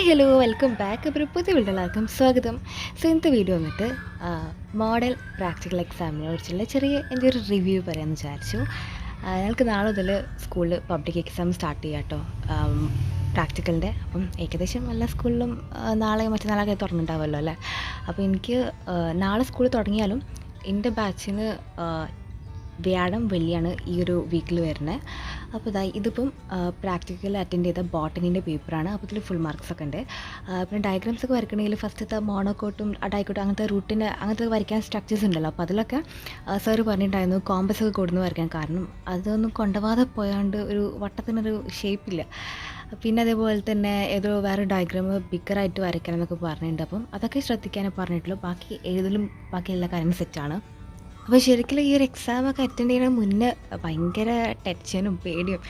Hi hello welcome back അപ്പോൾ ഒരു പുതിയ വീഡിയോയിലാർക്കും സ്വാഗതം. സോ ഇന്നത്തെ വീഡിയോ വന്നിട്ട് മോഡൽ പ്രാക്ടിക്കൽ എക്സാമിനെ കുറിച്ചുള്ള ചെറിയ എന്റെ ഒരു റിവ്യൂ പറയാമെന്ന് വിചാരിച്ചു. ഞങ്ങൾക്ക് നാളെ മുതൽ സ്കൂളിൽ പബ്ലിക് എക്സാം സ്റ്റാർട്ട് ചെയ്യാം കേട്ടോ പ്രാക്ടിക്കലിന്റെ അപ്പം ഏകദേശം എല്ലാ സ്കൂളിലും നാളെ മറ്റന്നാളൊക്കെ തുറന്നിട്ടുണ്ടാവുമല്ലോ അല്ലേ? അപ്പോൾ എനിക്ക് നാളെ സ്കൂളിൽ തുടങ്ങിയാലും എന്റെ ബാച്ചിന് വ്യാഴം വെള്ളിയാണ് ഈ ഒരു വീക്കിൽ വരുന്നത്. അപ്പോൾ ഇതാ ഇതിപ്പം പ്രാക്ടിക്കൽ അറ്റൻഡ് ചെയ്ത ബോട്ടനീന്റെ പേപ്പറാണ് അപ്പോൾ ഇതിൽ ഫുൾ മാർക്സ് ഒക്കെ ഉണ്ട്. പിന്നെ ഡയഗ്രാംസ് ഒക്കെ വരയ്ക്കണമെങ്കിൽ ഫസ്റ്റത്തെ മോണോക്കോട്ടും ഡൈക്കോട്ടും അങ്ങനത്തെ റൂട്ടിന്റെ അങ്ങനത്തെ വരയ്ക്കാൻ സ്ട്രക്ചേഴ്സ് ഉണ്ടല്ലോ. അപ്പോൾ അതിലൊക്കെ സാറ് പറഞ്ഞിട്ടുണ്ടായിരുന്നു കോമ്പസ് ഒക്കെ കൊടുന്ന് വരയ്ക്കാൻ കാരണം അതൊന്നും കൊണ്ടുപോകാതെ പോയാണ്ട് ഒരു വട്ടത്തിനൊരു ഷേപ്പില്ല പിന്നെ അതേപോലെ തന്നെ ഏതോ വേറെ ഡയഗ്രാം ബിഗറായിട്ട് വരയ്ക്കണം എന്നൊക്കെ പറഞ്ഞിട്ടുണ്ട്. അപ്പം അതൊക്കെ ശ്രദ്ധിക്കാനേ പറഞ്ഞിട്ടുള്ളൂ ബാക്കി എഴുതലും ബാക്കി എല്ലാ കാര്യങ്ങളും സെറ്റാണ് അപ്പോൾ ശരിക്കും ഈ ഒരു എക്സാം ഒക്കെ അറ്റൻഡ് ചെയ്യണ മുന്നേ ഭയങ്കര ടെൻഷനും പേടിയും.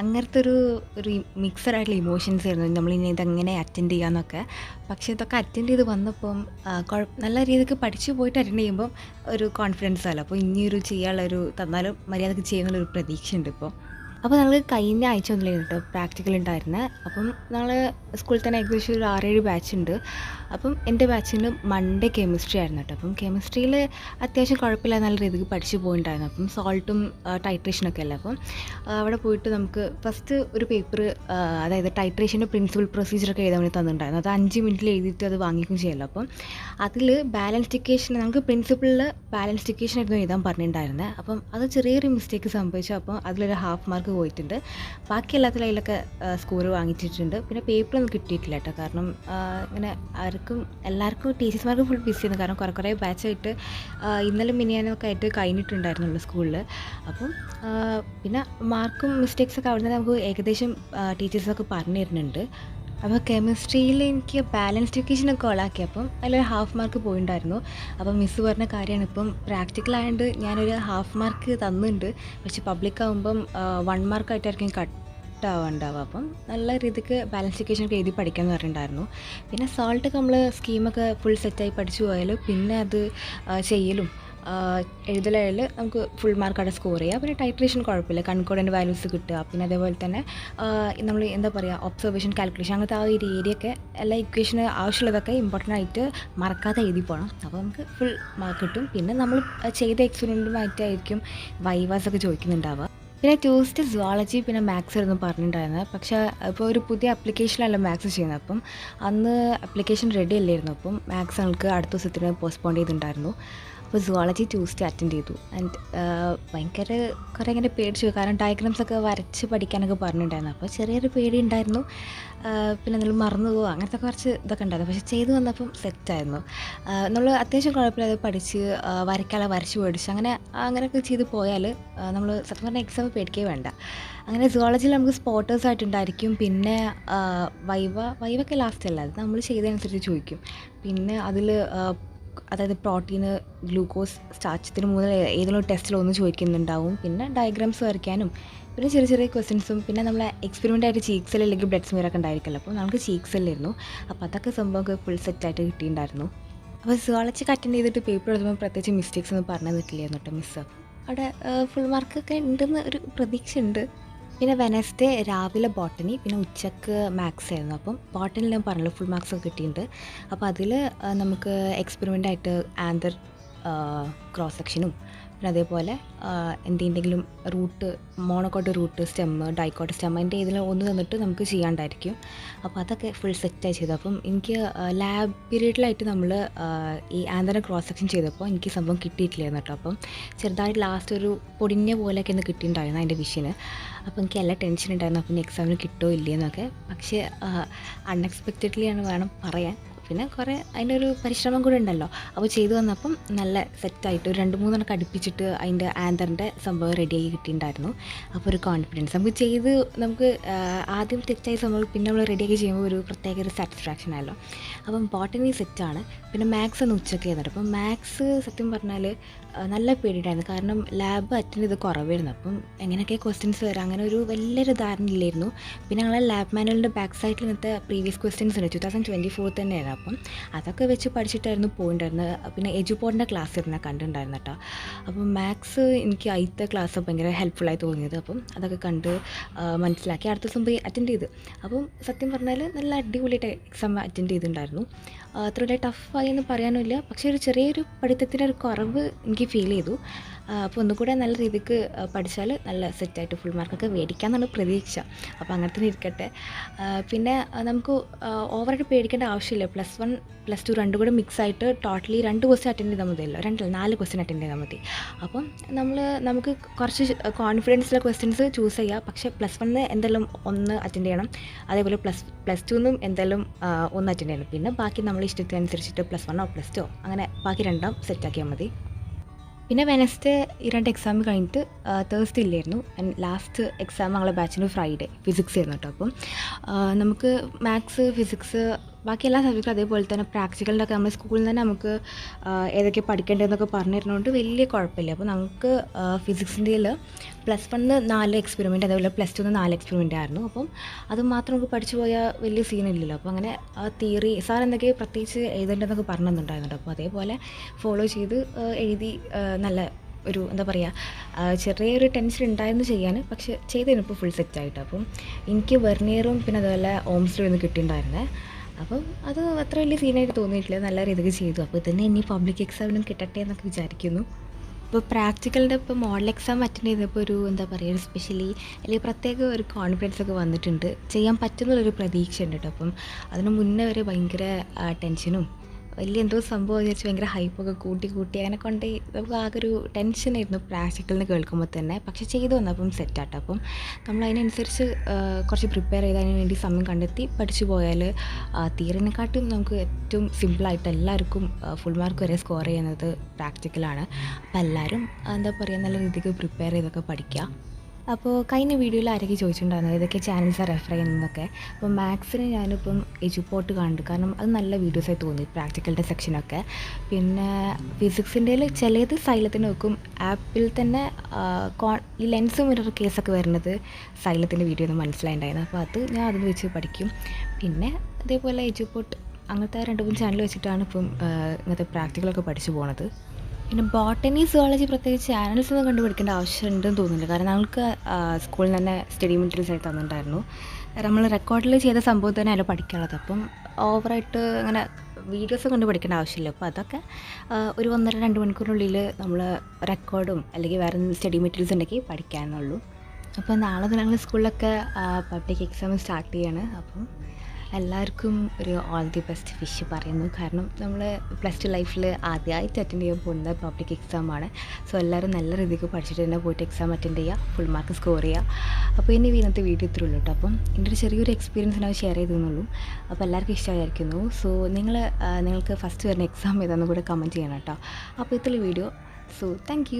അങ്ങനത്തെ ഒരു ഒരു മിക്സഡ് ആയിട്ടുള്ള ഇമോഷൻസ് ആയിരുന്നു. നമ്മൾ ഇനി ഇതെങ്ങനെ അറ്റൻഡ് ചെയ്യാമെന്നൊക്കെ പക്ഷേ ഇതൊക്കെ അറ്റൻഡ് ചെയ്ത് വന്നപ്പം നല്ല രീതിക്ക് പഠിച്ചു പോയിട്ട് അറ്റൻഡ് ചെയ്യുമ്പം ഒരു കോൺഫിഡൻസ് അല്ല. അപ്പോൾ ഇനിയൊരു ചെയ്യാനുള്ളൊരു തന്നാലും മര്യാദയ്ക്ക് ചെയ്യുന്നുള്ളൊരു പ്രതീക്ഷയുണ്ട് ഇപ്പോൾ അപ്പോൾ ഞങ്ങൾ കഴിഞ്ഞ ആഴ്ച ഒന്നുമില്ല കേട്ടോ പ്രാക്ടിക്കൽ ഉണ്ടായിരുന്നത് അപ്പം ഞങ്ങൾ സ്കൂളിൽ തന്നെ ഏകദേശം ഒരു ആറേഴ് ബാച്ച് ഉണ്ട് അപ്പം എന്റെ ബാച്ചിന് മൺഡേ കെമിസ്ട്രി ആയിരുന്നു കേട്ടോ. അപ്പം കെമിസ്ട്രിയിൽ അത്യാവശ്യം കുഴപ്പമില്ല നല്ല രീതിക്ക് പഠിച്ചു പോയിട്ടുണ്ടായിരുന്നു അപ്പം സോൾട്ടും ടൈട്രേഷനൊക്കെ അല്ല അപ്പം അവിടെ പോയിട്ട് നമുക്ക് ഫസ്റ്റ് ഒരു പേപ്പർ അതായത് ടൈട്രേഷന്റെ പ്രിൻസിപ്പൽ പ്രൊസീജിയറൊക്കെ എഴുതാൻ വേണ്ടി തന്നിട്ടുണ്ടായിരുന്നു അത് അഞ്ച് മിനിറ്റിൽ എഴുതിയിട്ട് അത് വാങ്ങിക്കും ചെയ്യല്ലോ. അപ്പം അതിൽ ബാലൻസ് ഡിക്കേഷൻ നമുക്ക് പ്രിൻസിപ്പളിൽ ബാലൻസ് ഡിക്കേഷൻ ആയിരുന്നു എഴുതാൻ പറഞ്ഞിട്ടുണ്ടായിരുന്നത് അപ്പം അത് ചെറിയൊരു മിസ്റ്റേക്ക് സംഭവിച്ചു. അപ്പം അതിലൊരു ഹാഫ് മാർക്ക് പോയിട്ടുണ്ട്. ബാക്കി എല്ലാത്തിലും അതിലൊക്കെ സ്കോർ വാങ്ങിച്ചിട്ടുണ്ട്. പിന്നെ പേപ്പറൊന്നും കിട്ടിയിട്ടില്ല കേട്ടോ കാരണം ഇങ്ങനെ ആർക്കും എല്ലാവർക്കും ടീച്ചേഴ്സ്മാർക്ക് ഫുൾ ബിസിയാണ് കാരണം കുറേ കുറേ ബാച്ചായിട്ട് ഇന്നലെ മിനിയാനൊക്കെ ആയിട്ട് കഴിഞ്ഞിട്ടുണ്ടായിരുന്നുള്ളൂ സ്കൂളിൽ അപ്പം പിന്നെ മാർക്കും മിസ്റ്റേക്സൊക്കെ അവിടെ നിന്ന് നമുക്ക് ഏകദേശം ടീച്ചേഴ്സൊക്കെ പറഞ്ഞു തരുന്നുണ്ട്. അപ്പോൾ കെമിസ്ട്രിയിൽ എനിക്ക് ബാലൻസ് എഡ്യൂക്കേഷനൊക്കെ ഓളാക്കി അപ്പം അതിലൊരു ഹാഫ് മാർക്ക് പോയിണ്ടായിരുന്നു. അപ്പം മിസ്സ് പറഞ്ഞ കാര്യമാണ് ഇപ്പം പ്രാക്ടിക്കൽ ആയതുകൊണ്ട് ഞാനൊരു ഹാഫ് മാർക്ക് തന്നിട്ടുണ്ട് പക്ഷെ പബ്ലിക് ആകുമ്പം വൺ മാർക്കായിട്ടായിരിക്കും കട്ട് ആവാണ്ടാവുക അപ്പം നല്ല രീതിക്ക് ബാലൻസ് എഡ്യൂക്കേഷൻ ഒക്കെ എഴുതി പഠിക്കാമെന്ന് പറഞ്ഞിട്ടുണ്ടായിരുന്നു പിന്നെ സോൾട്ടൊക്കെ നമ്മൾ സ്കീമൊക്കെ ഫുൾ സെറ്റായി പഠിച്ചു പോയാൽ പിന്നെ അത് ചെയ്യലും. എഴുതലായാൽ നമുക്ക് ഫുൾ മാർക്ക് അവിടെ സ്കോർ ചെയ്യാം. പിന്നെ ടൈട്രേഷൻ കുഴപ്പമില്ല. കൺകോഡന്റ് വാല്യൂസ് കിട്ടുക. പിന്നെ അതേപോലെ തന്നെ നമ്മൾ എന്താ പറയുക ഒബ്സർവേഷൻ കാൽക്കുലേഷൻ അങ്ങനത്തെ ആ ഒരു ഒക്കെ എല്ലാ ഇക്വേഷന് ആവശ്യമുള്ളതൊക്കെ ഇമ്പോർട്ടന്റ് ആയിട്ട് മറക്കാതെ എഴുതി പോകണം അപ്പോൾ നമുക്ക് ഫുൾ മാർക്ക് കിട്ടും. പിന്നെ നമ്മൾ ചെയ്ത എക്സ്പെരിമെന്റുമായിട്ടായിരിക്കും വൈവാസ് ഒക്കെ ചോദിക്കുന്നുണ്ടാവുക. പിന്നെ ട്യൂസ്ഡേ സുവോളജി പിന്നെ മാത്സ് ആയിരുന്നു പറഞ്ഞിട്ടുണ്ടായിരുന്നത്. പക്ഷേ ഇപ്പോൾ ഒരു പുതിയ അപ്ലിക്കേഷനല്ല മാത്സ് ചെയ്യുന്നത്. അപ്പം അന്ന് അപ്ലിക്കേഷൻ റെഡി അല്ലായിരുന്നു. അപ്പം മാത്സ് ഞങ്ങൾക്ക് അടുത്ത ദിവസത്തിന് പോസ്റ്റ്പോൺ ചെയ്തിട്ടുണ്ടായിരുന്നു. അപ്പോൾ സുവോളജി ട്യൂസ്ഡേ അറ്റൻഡ് ചെയ്തു ആൻഡ് ഭയങ്കര കുറേ ഇങ്ങനെ പേടിച്ചു. കാരണം ഡയഗ്രാംസ് ഒക്കെ വരച്ച് പഠിക്കാനൊക്കെ പറഞ്ഞിട്ടുണ്ടായിരുന്നു. അപ്പോൾ ചെറിയൊരു പേടി ഉണ്ടായിരുന്നു. പിന്നെ നമ്മൾ മറന്നു പോകുക അങ്ങനത്തെ കുറച്ച് ഇതൊക്കെ ഉണ്ടായിരുന്നു. പക്ഷേ ചെയ്തു വന്നപ്പം സെറ്റായിരുന്നു നമ്മൾ അത്യാവശ്യം കുഴപ്പമില്ലാതെ പഠിച്ച് ആ, വരയ്ക്കാനുള്ള വരച്ച് പഠിച്ച്. അങ്ങനെ അങ്ങനെയൊക്കെ ചെയ്ത് പോയാൽ നമ്മൾ സത്യം പറഞ്ഞാൽ എക്സാം പേടിക്കേ വേണ്ട. അങ്ങനെ സുവോളജിയിൽ നമുക്ക് സ്പോട്ടേഴ്സ് ആയിട്ടുണ്ടായിരിക്കും. പിന്നെ വൈവ വൈവൊക്കെ ലാസ്റ്റ് അല്ല. അത് നമ്മൾ ചെയ്തതനുസരിച്ച് ചോദിക്കും. പിന്നെ അതിൽ അതായത് പ്രോട്ടീന് ഗ്ലൂക്കോസ് സ്റ്റാച്ചത്തിന് മൂന്ന് ഏതെങ്കിലും ടെസ്റ്റിലൊന്ന് ചോദിക്കുന്നുണ്ടാവും. പിന്നെ ഡയഗ്രാംസ് വരയ്ക്കാനും പിന്നെ ചെറിയ ചെറിയ ക്വസ്റ്റ്യൻസും പിന്നെ നമ്മളെ എക്സ്പെരിമെന്റ് ആയിട്ട് ചീക്സൽ അല്ലെങ്കിൽ ബ്ലഡ് സ്മിയറൊക്കെ ഉണ്ടായിരിക്കില്ല. അപ്പോൾ നമുക്ക് ചീക്സലായിരുന്നു അപ്പോൾ അതൊക്കെ സംഭവം ഒക്കെ ഫുൾ സെറ്റായിട്ട് കിട്ടിയിട്ടുണ്ടായിരുന്നു. അപ്പോൾ സുവാളച്ചൊക്കെ അറ്റൻഡ് ചെയ്തിട്ട് പേപ്പർ എഴുതുമ്പോൾ പ്രത്യേകിച്ച് മിസ്റ്റേക്സ് ഒന്നും പറഞ്ഞു തന്നിട്ടില്ലായിരുന്നു കേട്ടോ മിസ്സ് അവിടെ ഫുൾ മാർക്കൊക്കെ ഉണ്ടെന്ന് ഒരു പ്രതീക്ഷ ഉണ്ട് പിന്നെ വെനസ്ഡേ രാവിലെ ബോട്ടണി പിന്നെ ഉച്ചയ്ക്ക് മാത്സ് ആയിരുന്നു. അപ്പം ബോട്ടണിൽ ഞാൻ പറഞ്ഞല്ലോ ഫുൾ മാർക്സ് ഒക്കെ കിട്ടിയിട്ടുണ്ട്. അപ്പോൾ അതിൽ നമുക്ക് എക്സ്പെരിമെന്റ് ആയിട്ട് ആന്തർ ക്രോസ് സെക്ഷനും പിന്നെ അതേപോലെ എന്തെങ്കിലും root monocot root stem dicot stem എന്റെ ഇതിൽ ഒന്ന് തന്നിട്ട് നമുക്ക് ചെയ്യാണ്ടായിരിക്കും. അപ്പോൾ അതൊക്കെ ഫുൾ സെറ്റായി ചെയ്തു. അപ്പം എനിക്ക് ലാബ് പീരീഡിലായിട്ട് നമ്മൾ ഈ ആന്തന ക്രോസ് സെക്ഷൻ ചെയ്തപ്പോൾ എനിക്ക് സംഭവം കിട്ടിയിട്ടില്ലായിരുന്നു കേട്ടോ. അപ്പം ചെറുതായിട്ട് ലാസ്റ്റ് ഒരു പൊടിഞ്ഞ പോലെയൊക്കെ ഒന്ന് കിട്ടിയിട്ടുണ്ടായിരുന്നു അതിന്റെ വിഷന് അപ്പോൾ എനിക്ക് എല്ലാ ടെൻഷൻ ഉണ്ടായിരുന്നു. അപ്പം എക്സാമിന് കിട്ടുമോ ഇല്ലയെന്നൊക്കെ. പക്ഷേ അൺഎക്സ്പെക്റ്റഡ്ലി ആണ് വേണം പറയാൻ. പിന്നെ കുറേ അതിനൊരു പരിശ്രമം കൂടെ ഉണ്ടല്ലോ. അപ്പോൾ ചെയ്തു വന്നപ്പം നല്ല സെറ്റായിട്ട് ഒരു രണ്ട് മൂന്നെണ്ണം അടുപ്പിച്ചിട്ട് അതിന്റെ ആന്തറിന്റെ സംഭവം റെഡിയാക്കി കിട്ടിയിട്ടുണ്ടായിരുന്നു. അപ്പോൾ ഒരു കോൺഫിഡൻസ് നമുക്ക് ചെയ്ത് നമുക്ക് ആദ്യം തെറ്റായ സംഭവം പിന്നെ നമ്മൾ റെഡിയാക്കി ചെയ്യുമ്പോൾ ഒരു പ്രത്യേക ഒരു സാറ്റിസ്ഫാക്ഷൻ ആയല്ലോ. അപ്പം ബോട്ടണി സെറ്റാണ് പിന്നെ മാത്സ് ഒന്ന് ഉച്ചയ്ക്ക് ചെയ്തിട്ട്. അപ്പം മാത്സ് സത്യം പറഞ്ഞാൽ നല്ല പേടിയുണ്ടായിരുന്നു. കാരണം ലാബ് അറ്റൻഡ് ചെയ്ത് കുറവായിരുന്നു. അപ്പം എങ്ങനെയൊക്കെ ക്വസ്റ്റ്യൻസ് വരാം. അങ്ങനെ ഒരു വലിയൊരു ധാരണ ഇല്ലായിരുന്നു പിന്നെ ഞങ്ങളെ ലാബ് മാനുവലിന്റെ ബാക്ക് സൈഡിൽ ഇങ്ങനത്തെ പ്രീവിയസ് ക്വസ്റ്റ്യൻസ് ഉണ്ട്. ടു തൗസൻഡ് ട്വന്റി ഫോർ തന്നെയാണ്. അപ്പം അതൊക്കെ വെച്ച് പഠിച്ചിട്ടായിരുന്നു പോയിണ്ടായിരുന്നത്. പിന്നെ എജുപോർട്ടിന്റെ ക്ലാസ് ഇരുന്ന് കണ്ടിട്ടുണ്ടായിരുന്നു കേട്ടോ അപ്പം മാത്സ് എനിക്ക് ആദ്യത്തെ ക്ലാസ് ഭയങ്കര ഹെൽപ്ഫുള്ളായി തോന്നിയത്. അപ്പം അതൊക്കെ കണ്ട് മനസ്സിലാക്കി അടുത്ത ദിവസം പോയി അറ്റൻഡ് ചെയ്ത്. അപ്പം സത്യം പറഞ്ഞാൽ നല്ല അടിപൊളിയായിട്ട് എക്സാം അറ്റൻഡ് ചെയ്തിട്ടുണ്ടായിരുന്നു. അത്ര വലിയ ടഫായി എന്ന് പറയാനുമില്ല. പക്ഷേ ഒരു ചെറിയൊരു പഠിത്തത്തിന്റെ ഒരു കുറവ് എനിക്ക് ഫീൽ ചെയ്തു. അപ്പോൾ ഒന്നുകൂടെ നല്ല രീതിക്ക് പഠിച്ചാൽ നല്ല സെറ്റായിട്ട് ഫുൾ മാർക്കൊക്കെ മേടിക്കാമെന്നാണ് പ്രതീക്ഷ. അപ്പോൾ അങ്ങനെ തന്നെ ഇരിക്കട്ടെ. പിന്നെ നമുക്ക് ഓവറായിട്ട് പേടിക്കേണ്ട ആവശ്യമില്ല. പ്ലസ് വൺ പ്ലസ് ടു രണ്ടും കൂടെ മിക്സ് ആയിട്ട് ടോട്ടലി രണ്ട് ക്വസ്റ്റ്യൻ അറ്റൻഡ് ചെയ്താൽ മതിയല്ലോ രണ്ടല്ല നാല് ക്വസ്റ്റ്യൻ അറ്റൻഡ് ചെയ്താൽ മതി. അപ്പം നമ്മൾ നമുക്ക് കുറച്ച് കോൺഫിഡൻസിലെ ക്വസ്റ്റ്യൻസ് ചൂസ് ചെയ്യുക പക്ഷേ പ്ലസ് വണ്ണിന് എന്തെല്ലാം ഒന്ന് അറ്റൻഡ് ചെയ്യണം. അതേപോലെ പ്ലസ് പ്ലസ് ടുന്നും എന്തായാലും ഒന്ന് അറ്റൻഡ് ചെയ്യണം. പിന്നെ ബാക്കി നമ്മൾ ഇഷ്ടത്തിനനുസരിച്ചിട്ട് പ്ലസ് വണ്ണോ പ്ലസ് ടു അങ്ങനെ ബാക്കി രണ്ടാം സെറ്റാക്കിയാൽ മതി. പിന്നെ വെനസ്ഡേ ഈ രണ്ട് എക്സാം കഴിഞ്ഞിട്ട് തേഴ്സ്ഡേ ഇല്ലായിരുന്നു. ആൻഡ് ലാസ്റ്റ് എക്സാം ഞങ്ങളെ ബാച്ചിന് ഫ്രൈഡേ ഫിസിക്സ് ആയിരുന്നു കേട്ടോ അപ്പം. നമുക്ക് മാത്സ് ഫിസിക്സ് ബാക്കി എല്ലാ സബ്ജക്റ്റും അതേപോലെ തന്നെ പ്രാക്ടിക്കലിന്റെ ഒക്കെ നമ്മൾ സ്കൂളിൽ തന്നെ നമുക്ക് ഏതൊക്കെ പഠിക്കേണ്ടതെന്നൊക്കെ പറഞ്ഞിരുന്നതുകൊണ്ട് വലിയ കുഴപ്പമില്ല. അപ്പോൾ നമുക്ക് ഫിസിക്സിന്റെ പ്ലസ് വണ്ണിന് നാല് എക്സ്പെരിമെന്റ് അതേപോലെ പ്ലസ് ടുന്ന് നാല് എക്സ്പെരിമെന്റ് ആയിരുന്നു. അപ്പം അത് മാത്രം നമുക്ക് പഠിച്ചു പോയാൽ വലിയ സീനില്ലല്ലോ അപ്പോൾ അങ്ങനെ തിയറി സാർ എന്തൊക്കെ പ്രത്യേകിച്ച് എഴുതേണ്ടതെന്നൊക്കെ പറഞ്ഞു അപ്പോൾ അതേപോലെ ഫോളോ ചെയ്ത് എഴുതി നല്ല ഒരു എന്താ പറയുക ചെറിയൊരു ടെൻഷൻ ഉണ്ടായിരുന്നു ചെയ്യാൻ പക്ഷേ ചെയ്തതിനിപ്പോൾ ഫുൾ സെറ്റായിട്ട് അപ്പം എനിക്ക് വെർണിയറും പിന്നെ അതുപോലെ ഓംസിലും ഒന്ന് കിട്ടിയിട്ടുണ്ടായിരുന്നേ. അപ്പം അത് അത്ര വലിയ സീനായിട്ട് തോന്നിയിട്ടില്ല. നല്ല രീതിക്ക് ചെയ്തു. അപ്പോൾ തന്നെ ഇനി പബ്ലിക് എക്സാമിനും കിട്ടട്ടെ എന്നൊക്കെ വിചാരിക്കുന്നു. ഇപ്പോൾ പ്രാക്ടിക്കലിന്റെ ഇപ്പോൾ മോഡൽ എക്സാം അറ്റൻഡ് ചെയ്തപ്പോൾ ഒരു എന്താ പറയുക ഒരു സ്പെഷ്യലി അല്ലെങ്കിൽ പ്രത്യേക ഒരു കോൺഫിഡൻസ് ഒക്കെ വന്നിട്ടുണ്ട്. ചെയ്യാൻ പറ്റുന്നുള്ളൊരു പ്രതീക്ഷ ഉണ്ട് കേട്ടോ അപ്പം അതിന് മുന്നേ വരെ ഭയങ്കര ടെൻഷനും വലിയ എന്തോ സംഭവം വിചാരിച്ച് ഭയങ്കര ഹൈപ്പൊക്കെ കൂട്ടി കൂട്ടി അങ്ങനെ കൊണ്ട് നമുക്ക് ആകെ ഒരു ടെൻഷനായിരുന്നു പ്രാക്ടിക്കലിന് കേൾക്കുമ്പോൾ തന്നെ. പക്ഷെ ചെയ്തു വന്നപ്പം സെറ്റാട്ടോ അപ്പം നമ്മൾ അതിനനുസരിച്ച് കുറച്ച് പ്രിപ്പയർ ചെയ്ത് അതിന് വേണ്ടി സമയം കണ്ടെത്തി പഠിച്ചു പോയാൽ തീരനെക്കാട്ടും നമുക്ക് ഏറ്റവും സിമ്പിളായിട്ട് എല്ലാവർക്കും ഫുൾ മാർക്ക് വരെ സ്കോർ ചെയ്യുന്നത് പ്രാക്ടിക്കലാണ് അപ്പോൾ എല്ലാവരും എന്താ പറയുക നല്ല രീതിക്ക് പ്രിപ്പയർ ചെയ്തൊക്കെ പഠിക്കുക അപ്പോൾ കഴിഞ്ഞ വീഡിയോയിൽ ആരൊക്കെ ചോദിച്ചിട്ടുണ്ടായിരുന്നു? ഏതൊക്കെ ചാനൽസ് റെഫർ ചെയ്യുന്നതൊക്കെ അപ്പോൾ മാത്സിന് ഞാനിപ്പം എജുപോട്ട് കണ്ടു. കാരണം അത് നല്ല വീഡിയോസായി തോന്നി പ്രാക്ടിക്കലിന്റെ സെക്ഷനൊക്കെ പിന്നെ ഫിസിക്സിന്റെ ചിലത് സൈലത്തിന് വെക്കും. ആപ്പിൽ തന്നെ ഈ ലെൻസ് മിറർ കേസൊക്കെ വരുന്നത് സൈലത്തിന്റെ വീഡിയോ ഒന്ന് മനസ്സിലായിട്ടുണ്ടായിരുന്നു അപ്പോൾ അത് ഞാൻ അതിൽ വെച്ച് പഠിക്കും. പിന്നെ അതേപോലെ എജുപോട്ട് അങ്ങനത്തെ രണ്ട് മൂന്ന് ചാനൽ വെച്ചിട്ടാണ് ഇപ്പം ഇങ്ങനത്തെ പ്രാക്ടിക്കലൊക്കെ പഠിച്ചു പോണത്. പിന്നെ ബോട്ടണി സുവോളജി പ്രത്യേകിച്ച് ചാനൽസ് ഒന്നും കണ്ടുപിടിക്കേണ്ട ആവശ്യമുണ്ടെന്ന് തോന്നുന്നില്ല. കാരണം ഞങ്ങൾക്ക് സ്കൂളിൽ തന്നെ സ്റ്റഡി മെറ്റീരിയൽസ് ആയി തന്നിട്ടുണ്ടായിരുന്നു. നമ്മൾ റെക്കോർഡിൽ ചെയ്ത സംഭവം തന്നെ അല്ല പഠിക്കാനുള്ളത്. അപ്പം ഓവറായിട്ട് അങ്ങനെ വീഡിയോസ് കൊണ്ട് പഠിക്കേണ്ട ആവശ്യമില്ല. അപ്പോൾ അതൊക്കെ ഒരു ഒന്നര രണ്ട് മണിക്കൂറിനുള്ളിൽ നമ്മൾ റെക്കോർഡും അല്ലെങ്കിൽ വേറെ സ്റ്റഡി മെറ്റീരിയൽസ് ഉണ്ടെങ്കിൽ പഠിക്കാനുള്ളൂ. അപ്പോൾ നാളെ ഞങ്ങൾ സ്കൂളിലൊക്കെ പബ്ലിക് എക്സാം സ്റ്റാർട്ട് ചെയ്യാണ്. അപ്പം എല്ലാവർക്കും ഒരു ഓൾ ദി ബെസ്റ്റ് വിഷ് പറയുന്നു. കാരണം നമ്മൾ പ്ലസ് ടു ലൈഫിൽ ആദ്യമായിട്ട് അറ്റൻഡ് ചെയ്യാൻ പോകുന്നത് പബ്ലിക് എക്സാമാണ് സോ എല്ലാവരും നല്ല രീതിക്ക് പഠിച്ചിട്ട് തന്നെ പോയിട്ട് എക്സാം അറ്റൻഡ് ചെയ്യുക ഫുൾ മാർക്ക് സ്കോർ ചെയ്യുക. അപ്പോൾ ഇനി ഇന്നത്തെ വീഡിയോ ഇത്രേ ഉള്ളൂ കേട്ടോ അപ്പം എന്റെ ഒരു ചെറിയൊരു എക്സ്പീരിയൻസ് ഞാൻ ഷെയർ ചെയ്തെന്നുള്ളൂ അപ്പോൾ എല്ലാവർക്കും ഇഷ്ടമായിരിക്കുന്നു. സോ നിങ്ങൾ നിങ്ങൾക്ക് ഫസ്റ്റ് വരുന്ന എക്സാം ഏതാണെന്ന് കൂടെ കമന്റ് ചെയ്യണം കേട്ടോ അപ്പോൾ ഇത്ര വീഡിയോ സോ താങ്ക്